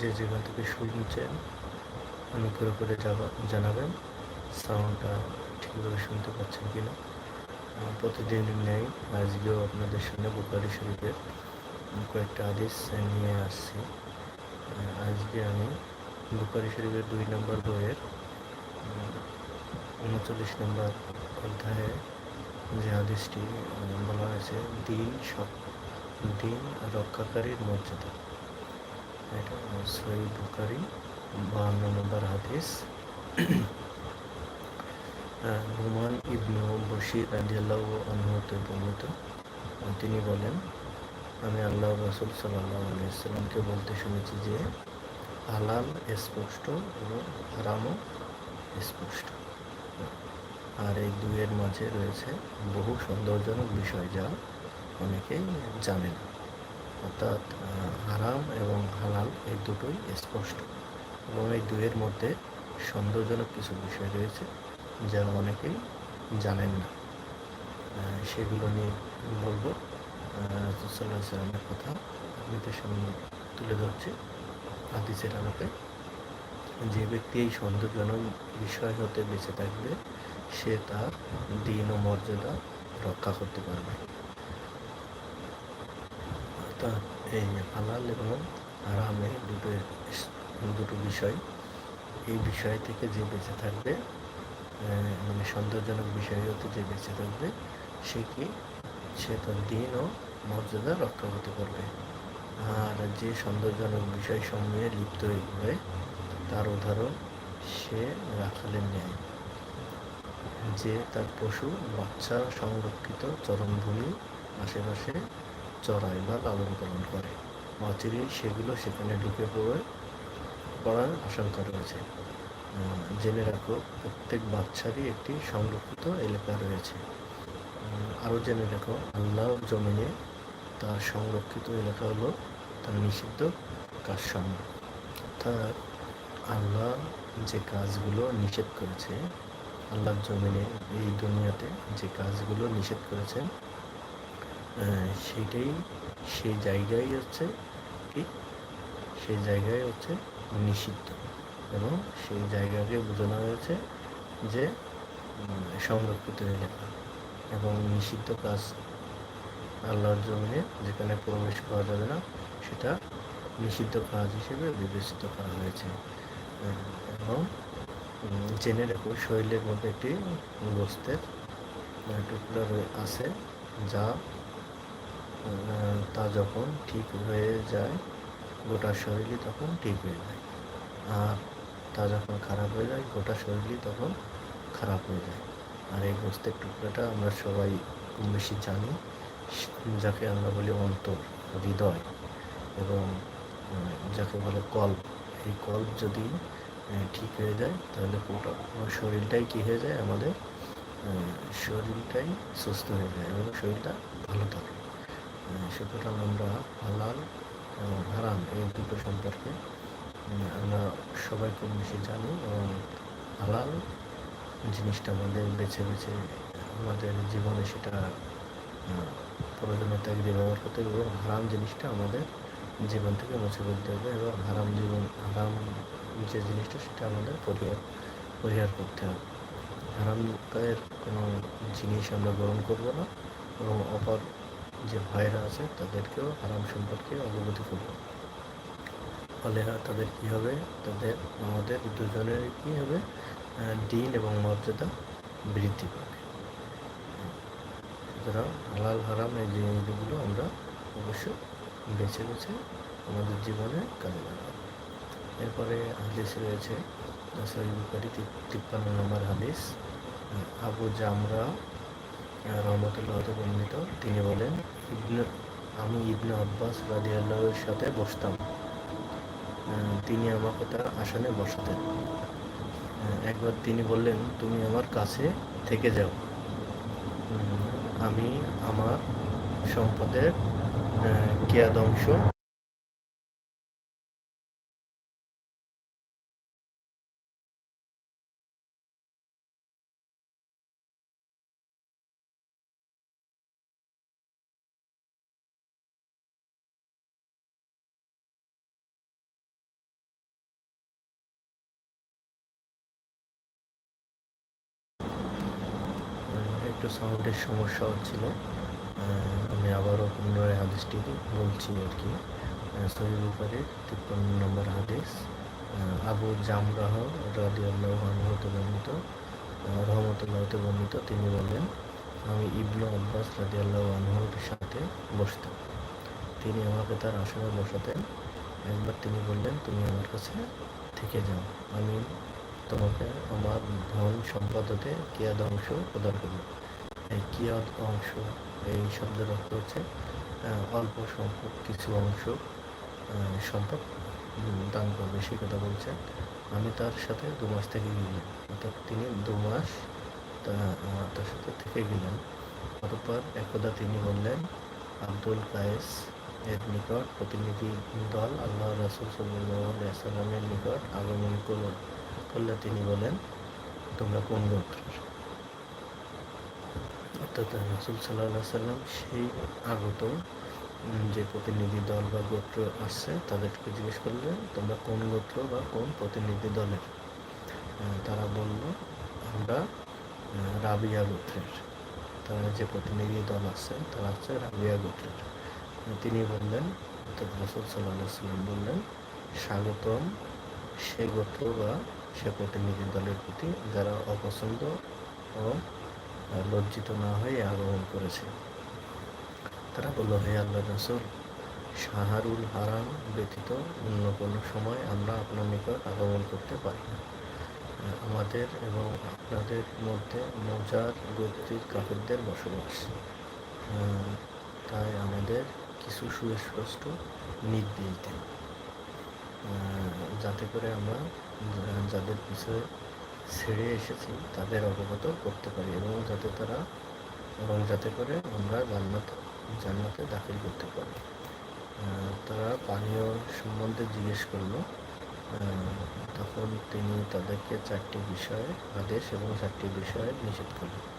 যে যেখান থেকে শুনছেন অনুগ্রহ করে জানাবেন সাউন্ডটা ঠিকভাবে শুনতে পাচ্ছেন কিনা। আহ, প্রতিদিনের ন্যায় আজকেও আপনাদের সামনে বুকারি শরীফের কয়েকটা আদেশ নিয়ে আসছি। আজকে আমি বুকারি শরীফের দুই নম্বর বইয়ের উনচল্লিশ নম্বর অধ্যায়ে যে আদেশটি বলা হয়েছে দিন সব দিন রক্ষাকারীর মর্যাদা। এটা সই বুকারি বাহান্ন নম্বর হাদিস। হুমান ইবনু বশির রাজিয়াল্লাহ অনুমত বর্ণিত। তিনি বলেন, আমি আল্লাহ রসুল সাল্লাহ আলাইসাল্লামকে বলতে শুনেছি যে, হালাল, স্পষ্ট এবং হারামও স্পষ্ট। আর এই দুইয়ের মাঝে রয়েছে বহু সন্দেহজনক বিষয় যা অনেকেই জানে না। অর্থাৎ হারাম এবং হালাল এই দুটোই স্পষ্ট। এবং এই দুইয়ের মধ্যে সন্দেহজনক কিছু বিষয় রয়েছে যা অনেকেই জানেন না। সেগুলো নিয়ে বলব। রসুল্লাহ সাল্লামের কথা আপনাদের সামনে তুলে ধরছি। হাদিসের আলোকে যে ব্যক্তি এই সন্দেহজনক বিষয় হতে বেঁচে থাকবে, সে তার দিন ও মর্যাদা রক্ষা করতে পারবে। অর্থাৎ এই হালাল এবং এই দুটো দুটো বিষয়। এই বিষয় থেকে যে বেঁচে থাকবে মানে সন্দেহজনক বিষয় হতে যে বেঁচে থাকবে, সে কি? সে তার দিন ও মর্যাদা রক্ষা করতে পারবে আর যে সন্দেহজনক বিষয় সমূহে লিপ্ত হয়ে তার উদাহরণ সে রাখালের ন্যায়। যে তার পশু, বাচ্চা, সংরক্ষিত চরণভূমি আশেপাশে চড়াই বা লালন পালন করে। অচিরেই সেগুলো সেখানে ঢুকে পড়ে পড়ার আশঙ্কা রয়েছে। জেনে রাখো, প্রত্যেক বাচ্চারই একটি সংরক্ষিত এলাকা রয়েছে। আরও জেনে রাখো আল্লাহ জমিনে তার সংরক্ষিত এলাকা হলো তার নিষিদ্ধ কাজসমূহ। অর্থাৎ আল্লাহ যে কাজগুলো নিষেধ করেছে, আল্লাহর জমিনে এই দুনিয়াতে যে কাজগুলো নিষেধ করেছেন আহ, সেইটাই সেই জায়গায় হচ্ছে কি? সেই জায়গায় হচ্ছে নিষিদ্ধ। এবং সেই জায়গাকে বোঝানো হয়েছে যে সংরক্ষিত এলাকা এবং নিষিদ্ধ কাজ আল্লাহর জমিনে যেখানে প্রবেশ করা যাবে না সেটা নিষিদ্ধ কাজ হিসেবে বিবেচিত করা হয়েছে। এবং জেনে রাখো শরীরের মধ্যে একটি গোস্তের আহ, টুকরা আছে যা তা যখন ঠিক হয়ে যায়, গোটা শরীরই তখন ঠিক হয়ে যায়। আর তা যখন খারাপ হয়ে যায়, গোটা শরীরই তখন খারাপ হয়ে যায়। আর এই গোস্তের টুকরাটা আমরা সবাই কম বেশি জানি, যাকে আমরা বলি অন্তর, হৃদয় এবং যাকে বলে কল্প। এই কল্প যদি ঠিক হয়ে যায়, তাহলে পুরো শরীরটাই কী হয়ে যায়? আমাদের শরীরটাই সুস্থ হয়ে যায় এবং শরীরটা ভালো থাকে। সুতরাং আমরা হালাল এবং হারাম এই দুটো সম্পর্কে। আমরা সবাই কম বেশি জানি এবং হালাল জিনিসটা আমাদের বেছে বেছে আমাদের জীবনে সেটা প্রয়োজনীয়তা প্রয়োজনীয় ব্যবহার করতে হবে এবং হারাম জিনিসটা আমাদের জীবন থেকে মুছে ফেলতে হবে এবং হারাম জীবন, হারাম যে জিনিসটা সেটা আমাদের পরিহার পরিহার করতে হবে। হারামের কোনো জিনিস আমরা গ্রহণ করব না এবং অপর যে ভাইরা আছে, তাদেরকেও, হারাম সম্পর্কে অবগতি করব। ফলে তাদের কী হবে? তাদের, আমাদের দুজনের কী হবে? দিন এবং মর্যাদা বৃদ্ধি পাবে। সুতরাং হালাল, হারাম এই জিনিসগুলো আমরা অবশ্যই বেছে বেছে আমাদের জীবনে কাজে লাগাবো। এরপরে হাদিস রয়েছে সহি বুখারি তিপ্পান্ন নম্বর হাদিস আবু জামরা রহমতুল্লাহ বর্ণিত তিনি বলেন ইবনে আমি ইবনে আব্বাস রাজি আল্লাহর সাথে বসতাম। তিনি আমাকে তার আসনে বসতেন। একবার তিনি বললেন তুমি আমার কাছে থেকে যাও। আমি আমার সম্পদের আহ, কেয়াদংশ সাউন্ডের সমস্যা হচ্ছিল। আমি আবারও পুনরায় হাদিসটি বলছি আর কি। সহিল উপরে তিপ্পান্ন নম্বর হাদিস। আবু জামরাহ রাদি আল্লাহ হতে বর্ণিত রহমতুল্লাহতে বর্ণিত। তিনি বললেন, আমি ইবনু আব্বাস রাদি আল্লাহ আনহুর সাথে বসতাম। তিনি আমাকে তার আসনে বসাতেন। একবার তিনি বললেন, তুমি আমার কাছে থেকে যাও। আমি তোমাকে আমার ধন সম্পদ হতে ধ্বংস প্রদান করব। কিয়াদ অংশ, এই শব্দের অর্থ হচ্ছে অল্প সংখ্যক কিছু অংশ সম্পদ দান করবে। সেই কথা বলছেন। আমি তার সাথে দু মাস থেকে গেলাম। অর্থাৎ তিনি দু মাস তার সাথে থেকে গেলেন। অতঃপর একদা তিনি বললেন, আব্দুল কায়েস এর নিকট প্রতিনিধি দল আল্লাহ রাসুল সাল্লামের নিকট আগমন করল করলে তিনি বলেন, তোমরা কোন গোত্রের? অর্থাৎ রাসুল সাল্লাহ সাল্লাম সেই আগত যে প্রতিনিধি দল বা গোত্র আসছে তাদেরকে জিজ্ঞেস করলে তোমরা কোন গোত্র বা কোন প্রতিনিধি দলের? তারা বলল, আমরা রাবিয়া গোত্রের। তারা যে প্রতিনিধি দল আছে, তারা হচ্ছে রাবিয়া গোত্রের। তিনি বললেন, অর্থাৎ রসুল সাল্লাহ সাল্লাম বললেন, স্বাগতম সে গোত্র বা সে প্রতিনিধি দলের প্রতি যারা অপছন্দ ও লজ্জিত না হয়ে আগমন করেছে। তারা বলল, হে আল্লাহ রসুল, শাহরুল হারাম ব্যতীত অন্য কোনো সময় আমরা আপনার নিকট আগমন করতে পারি না। আমাদের এবং আপনাদের মধ্যে মজার গোত্রীর কাফেরদের বসবাস। তাই আমাদের কিছু সুস্পষ্ট নির্দেশ দেন। যাতে করে আমরা যাদের পিছনে ছেড়ে এসেছি তাদের অবগত করতে পারি এবং যাতে তারা এবং যাতে করে আমরা জান্নাত জান্নাতে দাখিল করতে পারি। তারা পানীয় সম্বন্ধে জিজ্ঞেস করল। তখন তিনি তাদেরকে চারটি বিষয়ে আদেশ এবং চারটি বিষয়ে নিষেধ করলেন।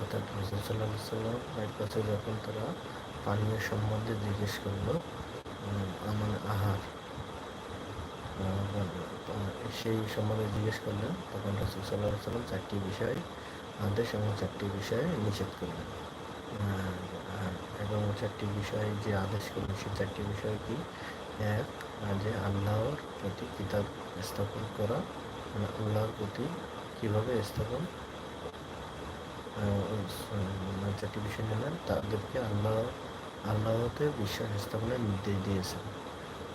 অর্থাৎ রসুল সাল্লাহ সাল্লাম এর কাছে যখন তারা পানীয় সম্বন্ধে জিজ্ঞেস করল আমার আহার আহ, আহ, সেই সম্বন্ধে জিজ্ঞেস করলেন, তখন রসুল সাল্লাহ সাল্লাম চারটি বিষয়, আদেশ এবং চারটি বিষয়ে নিষেধ করলেন। এবং চারটি বিষয় যে আদেশ করলেন, সেই চারটি বিষয় কি? এক, যে আল্লাহর প্রতি কিতাব স্থাপন করা মানে আল্লাহর প্রতি কীভাবে স্থাপন মানে চারটি বিষয় নিলেন, তাদেরকে আল্লাহ, আল্লাহতে বিশ্বাস স্থাপনের নির্দেশ দিয়েছেন।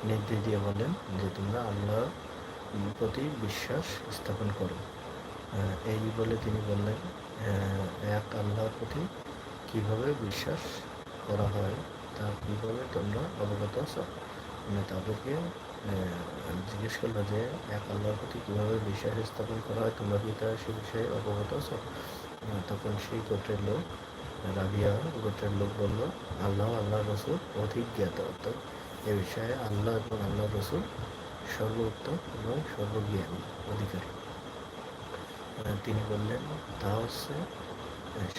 নির্দেশ দিয়ে বলেন যে তোমরা আল্লাহর প্রতি বিশ্বাস স্থাপন করো। এই বলে তিনি বললেন এক আল্লাহর প্রতি কীভাবে বিশ্বাস করা হয় তা কীভাবে তোমরা অবগত আছো? মানে তাদেরকে জিজ্ঞেস করল যে, এক আল্লাহর প্রতি কীভাবে বিশ্বাস স্থাপন করা হয়, তোমরা কি তা সে বিষয়ে অবগত আছো? তখন সেই গোত্রের লোক, রাবিয়া গোত্রের লোক বলল, আল্লাহ আল্লাহ রসুল অধিক জ্ঞাত, অর্থাৎ এ বিষয়ে আল্লাহ এবং আল্লাহ রসুল সর্বোত্তম এবং সর্বজ্ঞান অধিকারী। তিনি বললেন, তা হচ্ছে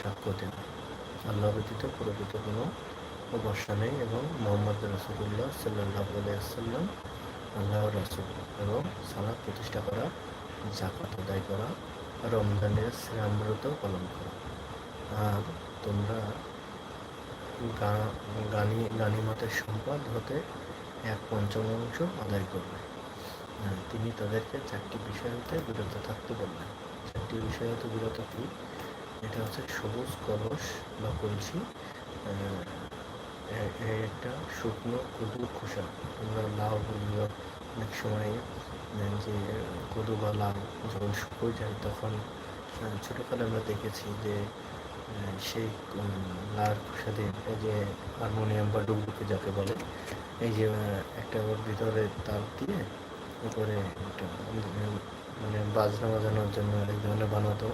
সাক্ষ্য দেওয়া আল্লাহ ব্যতীত প্রকৃত কোনো ভরসা নেই এবং মোহাম্মদ রসুল্লাহ সাল্লাহ আলাইসাল্লাম আল্লাহ রসুল এবং সালাদ প্রতিষ্ঠা করা জাকাত আদায় করা, রমজানের শ্রামব্রত পালন করা। আর তোমরা গানি গানিমতের সম্পদ হতে এক পঞ্চমাংশ আদায় করবে। আহ, তিনি তাদেরকে চারটি বিষয় হতে বিরত থাকতে বললেন। চারটি বিষয় হতে বিরত কি? এটা হচ্ছে সবুজ কলস বা কলসি একটা শুকনো কদুর খোসা। আমরা লাউ বলি বা অনেক সময় যে কদু বা লাউ যখন শুকিয়ে যায় তখন ছোটোকালে আমরা দেখেছি যে সেই দিয়ে এই যে হারমোনিয়াম বা ডুগডুগি যাকে বলে, এই যে একটা ওর ভিতরে তার দিয়ে উপরে একটা মানে বাজনা বাজানোর জন্য এক ধরনের বানাতো।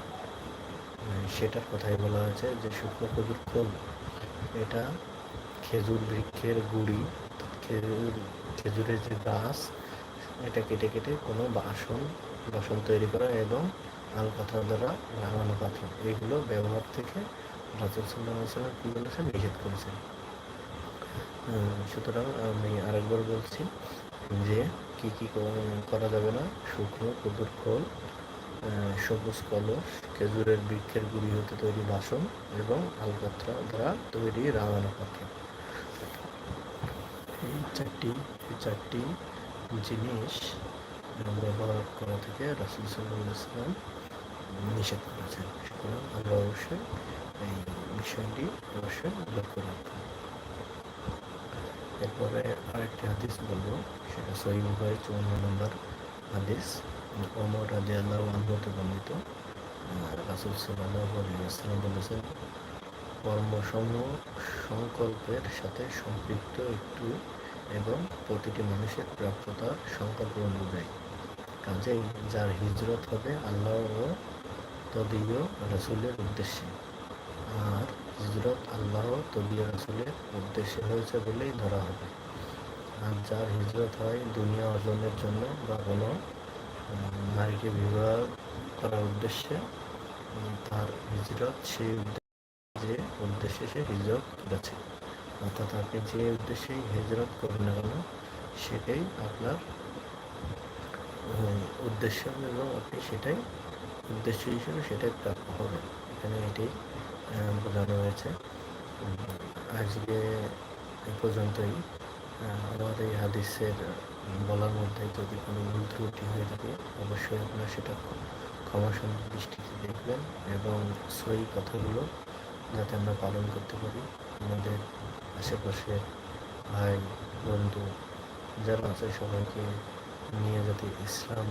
সেটার কথাই বলা হয়েছে যে শুকনো কদুর খোল, এটা খেজুর বৃক্ষের গুড়ি, খেজুর, খেজুরের যে গাছ, এটা কেটে কেটে কোনো বাসন বাসন তৈরি করা এবং আল পাথর দ্বারা লাগানো পাথর। এগুলো ব্যবহার থেকে রাজুল সাল্লাম কী বলেছেন? নিষেধ করেছেন। সুতরাং আমি আরেকবার বলছি যে কি কি করা যাবে না? শুকনো, কদুর খোল সবুজ কলস, খেজুরের বৃক্ষের গুড়ি হতে তৈরি বাসন এবং আলকাত্রা দ্বারা তৈরি রাঙানো পাত্র এই চারটি চারটি জিনিস ব্যবহার করা থেকে রাসুল সাল্লাহ ইসলাম নিষেধ করেছেন। সুতরাং আমরা অবশ্যই এই বিষয়টি অবশ্যই লক্ষ্য রাখব। এরপরে আরেকটি হাদিস বলব, সেটা সহি বুখারী চুয়ান্ন নম্বর হাদিস, ওমর রাজি আল্লাহ আনহতে বর্ণিত। রাসুল সাল্লাহ আলিয়াল্লাম বলেছেন কর্মসমূহ সংকল্পের সাথে সম্পৃক্ত একটু এবং প্রতিটি মানুষের প্রাপ্যতার সংকল্প অনুযায়ী। কাজেই যার হিজরত হবে আল্লাহ ও তদীয় রসুলের উদ্দেশ্যে। আর হিজরত আল্লাহ তদীয় রসুলের উদ্দেশ্যে হয়েছে বলেই ধরা হবে। আর যার হিজরত হয় দুনিয়া অর্জনের জন্য বা কোনো নারীকে বিবাহ করার উদ্দেশ্যে তার হিজরত সেই যে উদ্দেশ্যে সে হিজরত করেছে। অর্থাৎ আপনি যে উদ্দেশ্যেই হিজরত করেন না কেন, সেটাই আপনার উদ্দেশ্য এবং আপনি সেটাই, উদ্দেশ্য হিসেবে সেটাই প্রাপ্য হবে এখানে এটাই বোঝানো হয়েছে। আজকে এ পর্যন্তই। আমার এই হাদিসের বলার মধ্যে যদি কোনো ভুল ত্রুটি হয়ে থাকে, অবশ্যই আপনারা সেটা ক্ষমা সুন্দর দৃষ্টিতে দেখবেন এবং সই কথাগুলো যাতে আমরা পালন করতে পারি। আমাদের আশেপাশে ভাই, বন্ধু, যারা আছে সবাইকে নিয়ে যাতে ইসলাম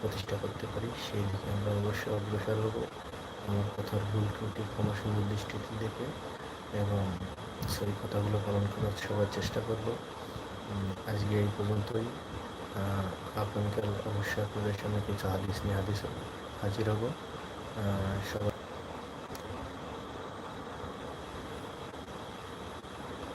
প্রতিষ্ঠা করতে পারি, সেই দিকে আমরা অবশ্যই অগ্রসর হব। আমার কথার ভুল ত্রুটি ক্ষমা সুন্দর দৃষ্টিতে দেখে এবং সেই কথাগুলো পালন করার সবার চেষ্টা করব। আজকে এই পর্যন্তই। আগামীকাল অবশ্যই আপনাদের সামনে কিছু হাদিস নিয়ে হাদিস হাজির হব। সবাই